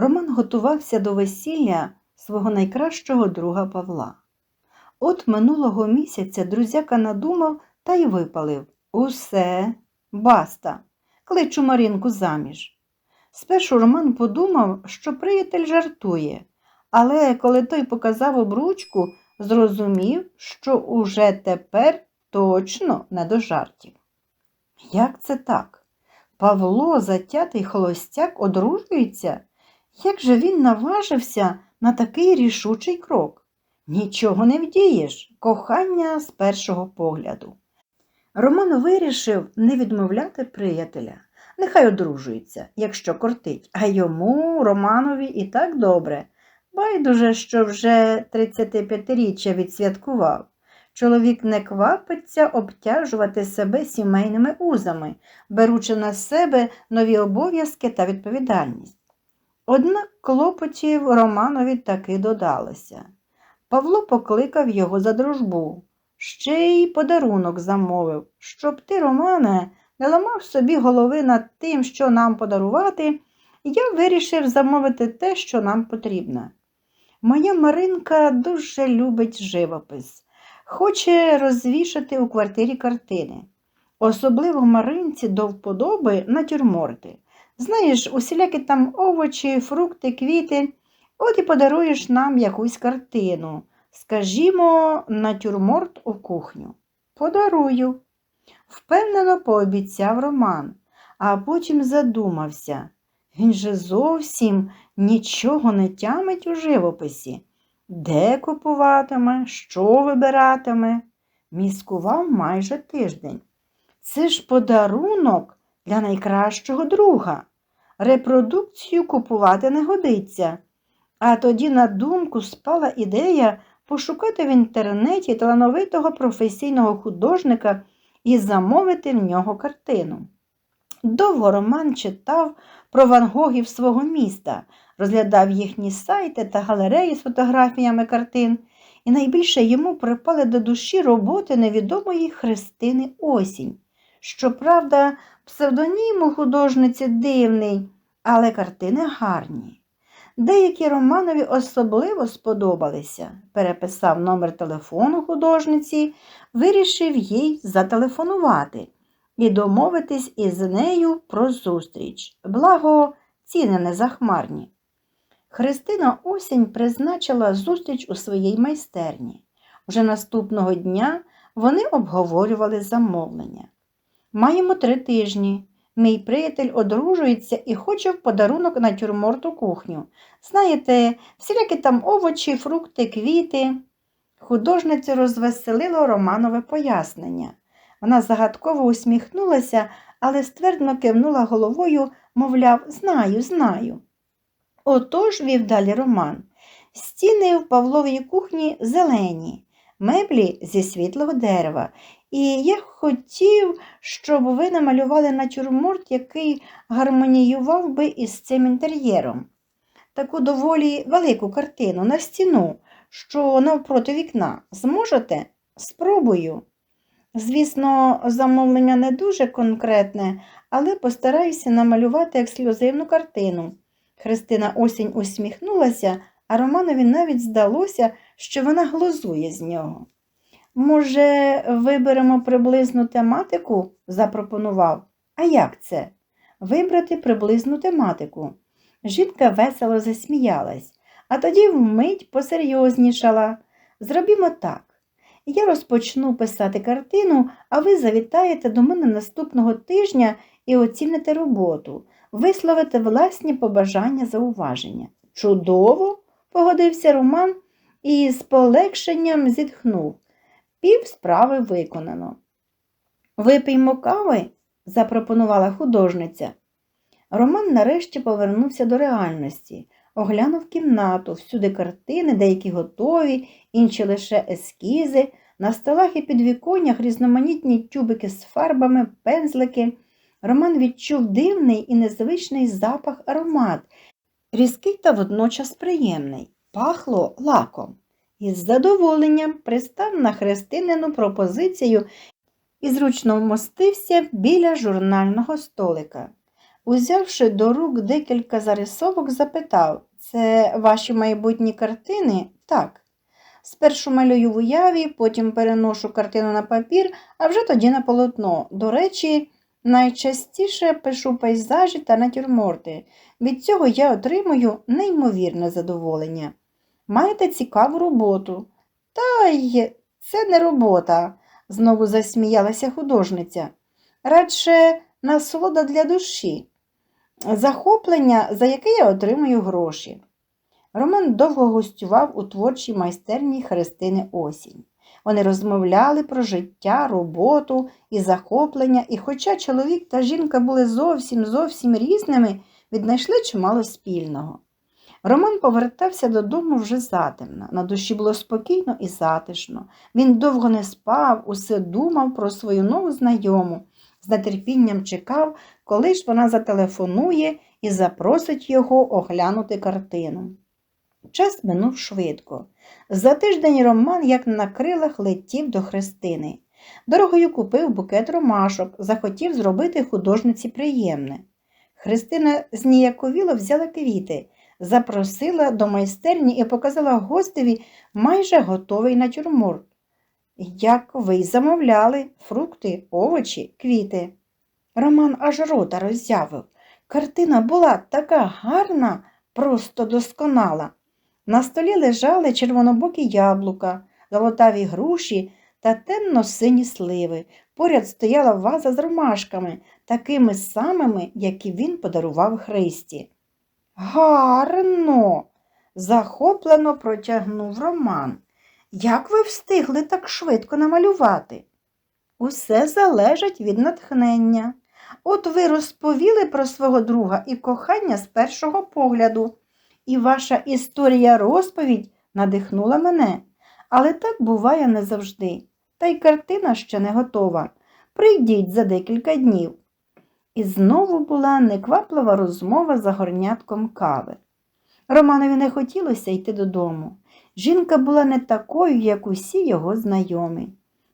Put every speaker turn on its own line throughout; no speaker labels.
Роман готувався до весілля свого найкращого друга Павла. От минулого місяця друзяка надумав та й випалив Усе, баста, кличу Маринку заміж. Спершу Роман подумав, що приятель жартує, але коли той показав обручку, зрозумів, що уже тепер точно не до жартів. Як це так? Павло, затятий холостяк, одружується? Як же він наважився на такий рішучий крок? Нічого не вдієш, кохання з першого погляду. Роман вирішив не відмовляти приятеля. Нехай одружується, якщо кортить, а йому, Романові, і так добре. Байдуже, що вже 35-річчя відсвяткував. Чоловік не квапиться обтяжувати себе сімейними узами, беручи на себе нові обов'язки та відповідальність. Однак клопотів Романові таки додалося. Павло покликав його за дружбу, ще й подарунок замовив, щоб ти, Романе, не ламав собі голови над тим, що нам подарувати, я вирішив замовити те, що нам потрібно. Моя Маринка дуже любить живопис, хоче розвішати у квартирі картини. Особливо Маринці до вподоби натюрморти. Знаєш, усілякі там овочі, фрукти, квіти, от і подаруєш нам якусь картину. Скажімо, натюрморт у кухню. Подарую. Впевнено пообіцяв Роман, а потім задумався. Він же зовсім нічого не тямить у живописі. Де купуватиме, що вибиратиме? Міскував майже тиждень. Це ж подарунок для найкращого друга. Репродукцію купувати не годиться. А тоді на думку спала ідея пошукати в інтернеті талановитого професійного художника і замовити в нього картину. Довго Роман читав про вангогів свого міста, розглядав їхні сайти та галереї з фотографіями картин, і найбільше йому припали до душі роботи невідомої Христини Осінь. Щоправда, псевдонім у художниці дивний, але картини гарні. Деякі Романові особливо сподобалися. Переписав номер телефону художниці, вирішив їй зателефонувати і домовитись із нею про зустріч. Благо, ціни не захмарні. Христина Осінь призначила зустріч у своїй майстерні. Вже наступного дня вони обговорювали замовлення. Маємо три тижні. Мій приятель одружується і хоче в подарунок натюрморт у кухню. Знаєте, всілякі там овочі, фрукти, квіти. Художницю розвеселило Романове пояснення. Вона загадково усміхнулася, але ствердно кивнула головою, мовляв, знаю, знаю. Отож, вів далі Роман. Стіни в Павловій кухні зелені, меблі зі світлого дерева. І я хотів, щоб ви намалювали натюрморт, який гармоніював би із цим інтер'єром. Таку доволі велику картину на стіну, що навпроти вікна. Зможете? Спробую. Звісно, замовлення не дуже конкретне, але постараюся намалювати ексклюзивну картину. Христина осінь усміхнулася, а Романові навіть здалося, що вона глузує з нього. Може, виберемо приблизну тематику? запропонував. А як це? Вибрати приблизну тематику. Жінка весело засміялась, а тоді вмить посерйознішала. Зробімо так. Я розпочну писати картину, а ви завітаєте до мене наступного тижня і оціните роботу, висловите власні побажання зауваження. Чудово, погодився Роман і з полегшенням зітхнув. Пів справи виконано. Випиймо кави, запропонувала художниця. Роман нарешті повернувся до реальності, оглянув кімнату, всюди картини, деякі готові, інші лише ескізи, на столах і підвіконнях різноманітні тюбики з фарбами, пензлики. Роман відчув дивний і незвичний запах аромат, різкий та водночас приємний, пахло лаком. Із задоволенням пристав на хрестинину пропозицію і зручно вмостився біля журнального столика. Узявши до рук декілька зарисовок, запитав це ваші майбутні картини? Так. Спершу малюю в уяві, потім переношу картину на папір, а вже тоді на полотно. До речі, найчастіше пишу пейзажі та натюрморти. Від цього я отримую неймовірне задоволення. Маєте цікаву роботу. Та й це не робота, знову засміялася художниця. Радше насолода для душі, захоплення, за яке я отримую гроші. Роман довго гостював у творчій майстерні Христини Осінь. Вони розмовляли про життя, роботу і захоплення, і хоча чоловік та жінка були зовсім зовсім різними, віднайшли чимало спільного. Роман повертався додому вже затемно. На душі було спокійно і затишно. Він довго не спав, усе думав про свою нову знайому, з нетерпінням чекав, коли ж вона зателефонує і запросить його оглянути картину. Час минув швидко. За тиждень Роман, як на крилах, летів до Христини. Дорогою купив букет ромашок, захотів зробити художниці приємне. Христина зніяковіло взяла квіти, запросила до майстерні і показала гостеві майже готовий натюрморт. Як ви замовляли, фрукти, овочі, квіти. Роман аж рота роззявив. Картина була така гарна, просто досконала. На столі лежали червонобокі яблука, золотаві груші та темно-сині сливи. Поряд стояла ваза з ромашками, такими самими, які він подарував Христі. Гарно, захоплено протягнув Роман. Як ви встигли так швидко намалювати? Усе залежить від натхнення. От ви розповіли про свого друга і кохання з першого погляду, і ваша історія розповідь надихнула мене. Але так буває не завжди. Та й картина ще не готова. Прийдіть за декілька днів. І знову була некваплива розмова за горнятком кави. Романові не хотілося йти додому. Жінка була не такою, як усі його знайомі.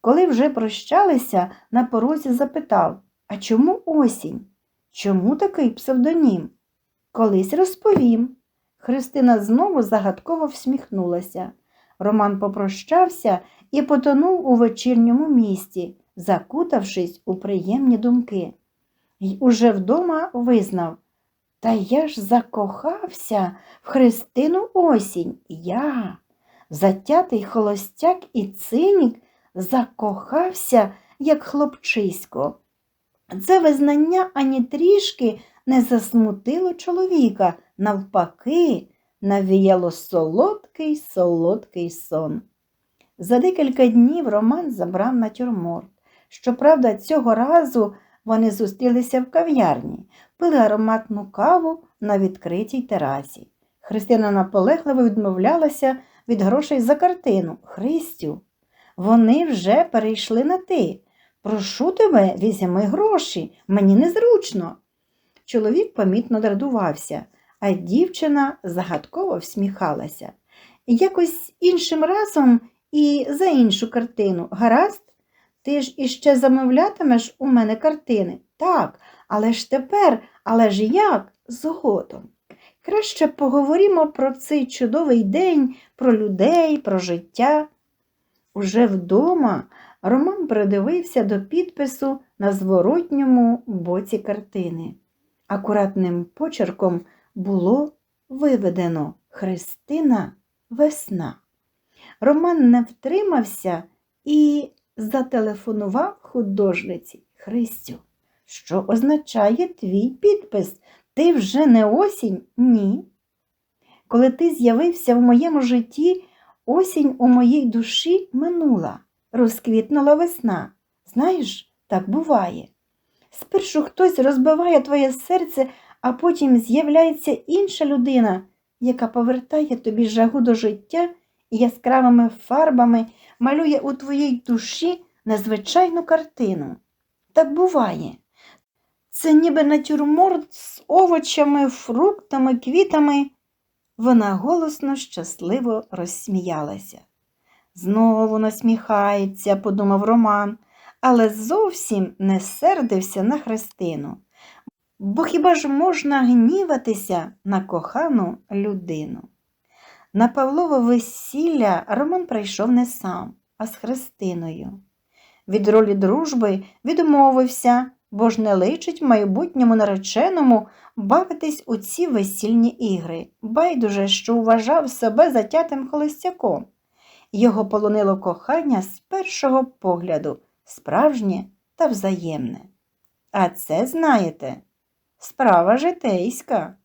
Коли вже прощалися, на порозі запитав А чому осінь? Чому такий псевдонім? Колись розповім. Христина знову загадково всміхнулася. Роман попрощався і потонув у вечірньому місті, закутавшись у приємні думки. Й уже вдома визнав Та я ж закохався в Христину осінь. Я, затятий холостяк і цинік, закохався, як хлопчисько. Це визнання ані трішки не засмутило чоловіка, навпаки, навіяло солодкий солодкий сон. За декілька днів Роман забрав натюрморт. Щоправда, цього разу вони зустрілися в кав'ярні, пили ароматну каву на відкритій терасі. Христина наполегливо відмовлялася від грошей за картину. Христю, вони вже перейшли на ти. Прошу тебе, візьми гроші, мені незручно. Чоловік помітно дратувався, а дівчина загадково всміхалася. Якось іншим разом і за іншу картину. Гаразд? Ти ж іще замовлятимеш у мене картини? Так, але ж тепер, але ж як? Згодом. Краще поговоримо про цей чудовий день, про людей, про життя. Уже вдома Роман придивився до підпису на зворотньому боці картини. Акуратним почерком було виведено Христина весна. Роман не втримався і зателефонував художниці Христю. Що означає твій підпис? Ти вже не осінь? Ні. Коли ти з'явився в моєму житті, осінь у моїй душі минула, розквітнула весна. Знаєш, так буває. Спершу хтось розбиває твоє серце, а потім з'являється інша людина, яка повертає тобі жагу до життя і яскравими фарбами малює у твоїй душі незвичайну картину. Так буває. Це ніби натюрморт з овочами, фруктами, квітами. Вона голосно, щасливо розсміялася. Знову насміхається, подумав Роман, але зовсім не сердився на Христину. Бо хіба ж можна гніватися на кохану людину? На Павлове весілля Роман прийшов не сам, а з Христиною. Від ролі дружби відмовився, бо ж не личить майбутньому нареченому бавитись у ці весільні ігри, байдуже, що вважав себе затятим холостяком. Його полонило кохання з першого погляду, справжнє та взаємне. А це, знаєте, справа житейська.